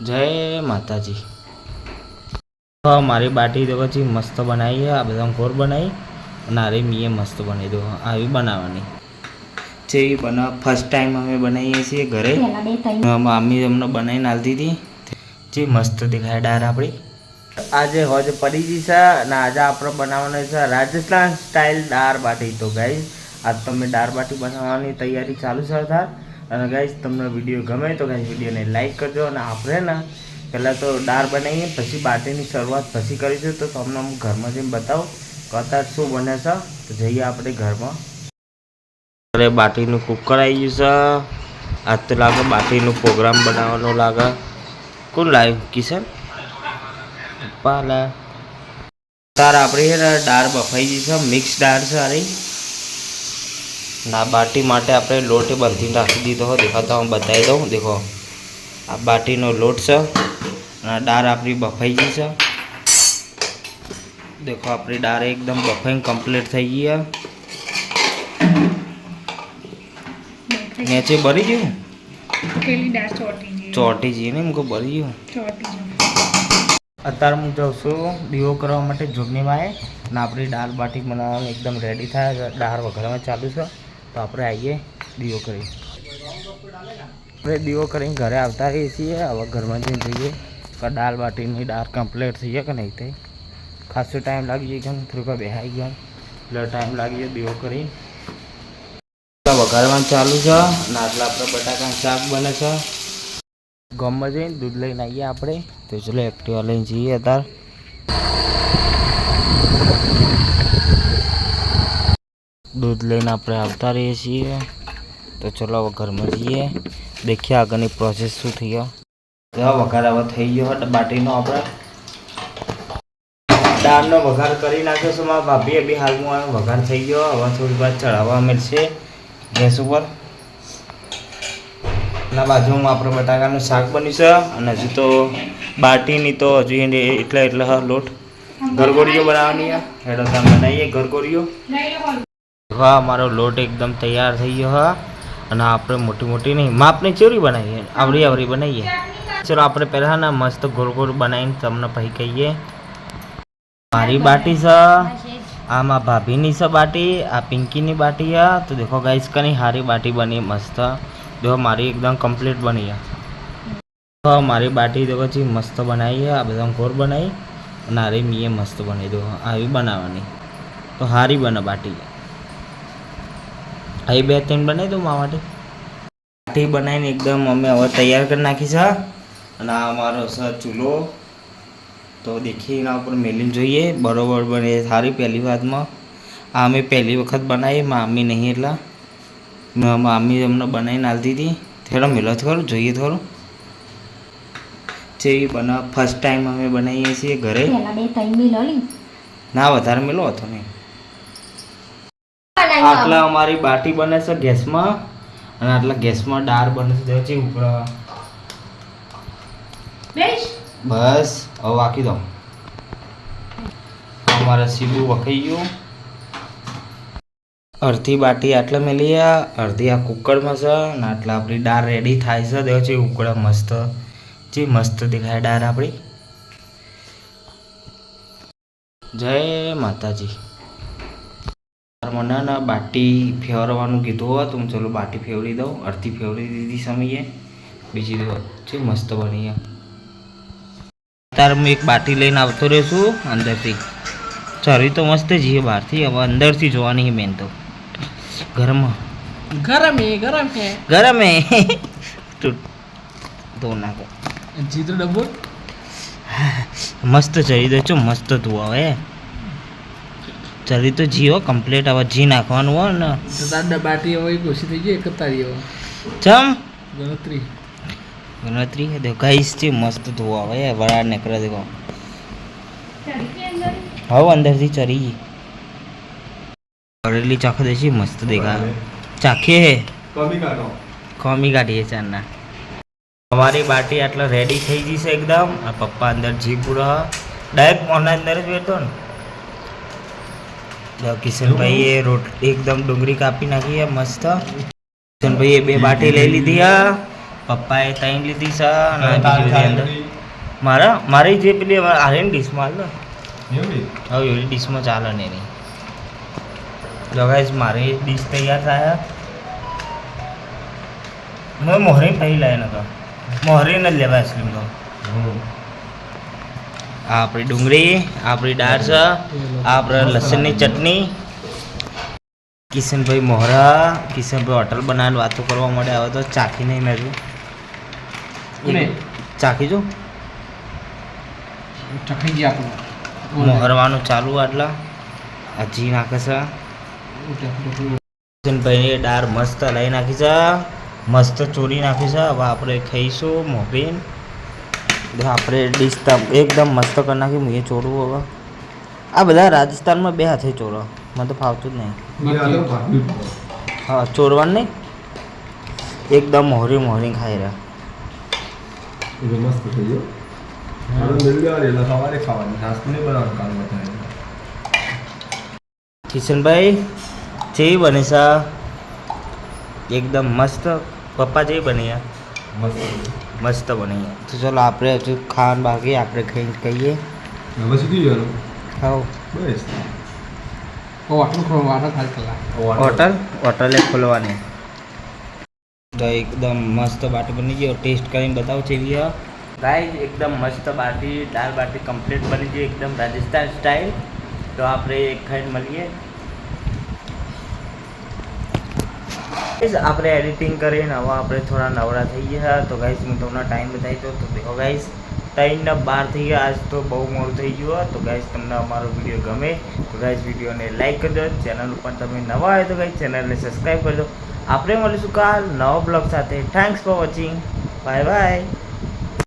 જય માતાજી. હા મારી બાટી તો પછી મસ્ત બનાવી આ બધા ઘોર બનાવી અને આરે મીએ મસ્ત બનાવી દો. આવી બનાવવાની. જે બનાવ ફર્સ્ટ ટાઈમ અમે બનાવીએ છીએ ઘરે. મામી અમને બનાવીને આલતી હતી. જે મસ્ત દેખાય ડાર આપણી આજે હોજ પડી ગઈ છે અને આજે આપણે બનાવવાનું છે રાજસ્થાન સ્ટાઇલ દાળ બાટી. તો ગાઈ આજ તમે દાળ બાટી બનાવવાની તૈયારી ચાલુ છે અત્યાર અને ગાઈશ તમને વીડિયો ગમે તો ગાઈશ વિડીયોને લાઈક કરજો અને આપણે ને પહેલાં તો દાળ બનાવીએ, પછી બાટીની શરૂઆત પછી કરીશું. તો તમને હું ઘરમાં જઈને બતાવું કે શું બને છે. તો જઈએ આપણે ઘરમાં. અરે બાટીનું કુકર આવી ગયું છે. આજ તો લાગે બાટીનું પ્રોગ્રામ બનાવવાનો લાગે. કોણ લાવ્યું કિશન? પપ્પા લા. તાર આપણે દાળ બફાઈ ગઈ છે મિક્સ દાળ છે અરે ના બાટી માટે આપણે લોટ બાંધીને રાખી દીધો હો દેખાતો હું બતાવી દઉં. દેખો આ બાટીનો લોટ છે અને દાળ આપણી બફાઈ ગઈ છે. દેખો આપણી દાળ એકદમ બફાઈને કમ્પ્લીટ થઈ ગઈ નીચે ભરી ગયું ચોટી જઈએ ને એમ કહું ભરી ગયું? અત્યારે હું જાઉં છું દીવો કરવા માટે જોગણીમાં આવે ને આપણી દાળ બાટી બનાવવાનું એકદમ રેડી થાય છે. દાળ વઘારવામાં ચાલુ છે. તો આપણે આવીએ દીવો કરી. આપણે દીવો કરીને ઘરે આવતા રહીએ છીએ, હવે ઘરમાં જઈને જોઈએ દાળ બાટીની દાળ કમ્પ્લીટ થઈ જાય કે નહીં થઈ. ખાસો ટાઈમ લાગી જાય કે થોડુંક બેહાઈ ગયા એટલે ટાઈમ લાગી ગયો દીવો કરીને વઘારવાનું ચાલુ છે અને આટલા આપણે બટાકાનું શાક બને છે. ગામમાં જઈને દૂધ લઈને આવીએ આપણે. તો ચલો એક્ટિવા લઈને જઈએ અત્યારે. દૂધ લઈને આપણે આવતા રહીએ છીએ. તો ચલો હવે ઘરમાં જઈએ. દેખીએ આગળની પ્રોસેસ શું થઈ ગયો. વઘાર હવે થઈ ગયો હતો બાટીનો આપણે. દાળનો વઘાર કરી નાખ્યો છે મારા ભાભીએ બી હાલમાં વઘાર થઈ ગયો. હવે થોડી વાર ચડાવવા મળશે. ગેસ ઉપર. ના, બાજુમાં આપણે બટાકાનું શાક બન્યું છે અને હજુ તો બાટીની તો હજુ એને એટલે એટલે લોટ. ગરગોરીઓ બનાવવાની હેડો બનાવીએ ગરગોરીઓ હા, મારો લોટ એકદમ તૈયાર થઈ ગયો, હા. અને આપણે મોટી મોટી નહીં, માપની ચોરી બનાવીએ આવડી આવડી બનાવીએ. ચલો, આપણે પહેલાં ના મસ્ત ગોળ ગોળ બનાવીને તમને પછી કહીએ મારી બાટી છે આ મારા ભાભીની છે બાટી, આ પિંકીની બાટી છે તો દેખો ગાઈસ કની સારી બાટી બની, મસ્ત. દેખો, મારી એકદમ કમ્પ્લીટ બની છે. તો મારી બાટી તો પછી મસ્ત બનાવી છે આ બધા ઘોર બનાવી. અને આરી મીએ મસ્ત બનાવી દો આવી બનાવવાની. તો સારી બને બાટી. અહીં બે ત્રણ બનાવી દઉં મા માટે. કાઠી બનાવીને એકદમ અમે હવે તૈયાર કરી નાખી છે અને આ અમારો છે ચૂલો. તો દેખીએ એના ઉપર મેલીને જોઈએ. બરોબર બને સારી પહેલી વાતમાં. આ અમે પહેલી વખત બનાવી મામી નહીં એટલા. મ- મામી અમને બનાવીને આલતી હતી. થોડો મેલો થોડું જોઈએ થોડું જેવી બનાવ ફર્સ્ટ ટાઈમ અમે બનાવીએ છીએ ઘરે. ના વધારે મેલો હતો નહીં. આટલા અમારી બાટી બને છે ગેસમાં અને આટલા ગેસમાં ડાર બને છે. જે ઉપર બસ. હવે વાકી દો અમારે સીબું વખાઈ ગયું. અડધી બાટી આટલા મેલી આ અડધી આ કુકરમાં છે અને આટલા આપણી દાળ રેડી થાય છે. દેખો છે ઉકળા મસ્ત. જે મસ્ત દેખાય દાળ આપણી. જય માતાજી. મને ને બાટી ફેરવવાનું કીધું હતું તો ચલો બાટી ફેરવી દઉં અડધી ફેરવી દીધી સમયે. બીજી છે મસ્ત બની તાર હું એક બાટી લઈને આવતો રહેશું અંદરથી. ચરી તો મસ્ત જઈએ બહારથી હવે અંદરથી જોવાની છે મેન તો. ગરમ. ગરમ હે ગરમ હે ગરમ. હે ધો નાખો. જીતો ડબ્બો? મસ્ત ચરી દે છો મસ્ત ધોવા હે ચરી તો જીઓ કમ્પ્લીટ હવે જી નાખવાનું હોય ને. તો દાદા બાટી હવે ઘોષી થઈ ગઈ એકતારી હવે. ચમ? ગણતરી. ગણતરી? હે દેખો ગાઈસ છે મસ્ત ધોવા હવે વરાળ નીકળે દેખો હવે અંદરથી ચરી ગઈ. ભરેલી ચાખો દેશી મસ્ત દેખાય. ચાખીએ હે? કોમી કાઢીએ ચારના અમારી બાટી આટલા રેડી થઈ ગઈ છે એકદમ. આ પપ્પા અંદર જી પૂરો ડાયરેક્ટ મોના અંદર જ બેઠો ને. જો કિશનભાઈએ રોટ એકદમ ડુંગળી કાપી નાખી છે મસ્ત. કિશનભાઈએ બે બાટી લઈ લીધી આ પપ્પાએ ત્રણ લીધી છે અને બીજી બધી અંદર. મારા મારી જે પેલી આર્યન ડીશમાં હાલ. ને હવે એવી ડીશમાં ચાલે ને એની. જો ગાઈસ મારી ડીશ તૈયાર થાય મેં મોહરી લાય ને તો. મોહરી જ લેવાય આઈસ્ક્રીમ તો. આપણી ડુંગળી આપણી દાળ છે આપણે લસણની ચટણી. કિશનભાઈ મોહરા કિશનભાઈ હોટલ બનાવીને વાતો કરવા માટે આવે તો ચાખી નહીં મેં? ચાખી જો. ચખાઈ ગયા આપણું મોહરવાનું ચાલુ આટલા. હજી નાખે છે. કિશનભાઈની દાળ મસ્ત લઈ નાખી છે. મસ્ત ચોરી નાખી છે. હવે આપણે ખાઈશું મોભીન. આપણે ડીશ એકદમ મસ્ત કરી નાખી હું એ ચોરવું હવે. આ બધા રાજસ્થાનમાં બે હાથે ચોરો મને તો ફાવતું જ નહીં. હા ચોરવાનું નહીં? એકદમ મોહરી મોહરી ખાઈ રહ્યા. મસ્ત થઈ ગયો. કિશનભાઈ જેવી બની એકદમ મસ્ત પપ્પા જેવી બની મસ્ત મસ્ત બની. તો ચલો આપણે હજુ ખાવાનું બાકી આપણે ખાઈને કહીએ હવે સુધી જવાનું. ખાઓ. બસ. હોટલ ખોલવાનો ખાલી કલાક હોટલ. હોટલે? ખોલવાની. તો એકદમ મસ્ત બાટી બની ગયો ટેસ્ટ કરીને બતાવો છે એવી ગાઈઝ એકદમ મસ્ત બાટી દાળ બાટી કમ્પ્લીટ બની ગઈ. એકદમ રાજસ્થાન સ્ટાઇલ તો આપણે એક ખાઈને મળીએ. આપણે એડિટિંગ કરીને હવે આપણે થોડા નવરા થઈ ગયા. તો ગાઈઝ હું તમને ટાઈમ બતાવી દઉં. તો દેખો ગાઈઝ ત્રણને બાર થઈ ગયા. આજ તો બહુ મોડું થઈ ગયું તો ગાઈઝ તમને અમારો વીડિયો ગમે, તો ગાઈઝ વિડીયોને લાઈક કરજો. ચેનલ ઉપર તમે નવા હોય તો ગાઈઝ ચેનલને સબસ્ક્રાઈબ કરજો. આપણે મળીશું કાલ નવા બ્લોગ સાથે. Thanks for watching bye bye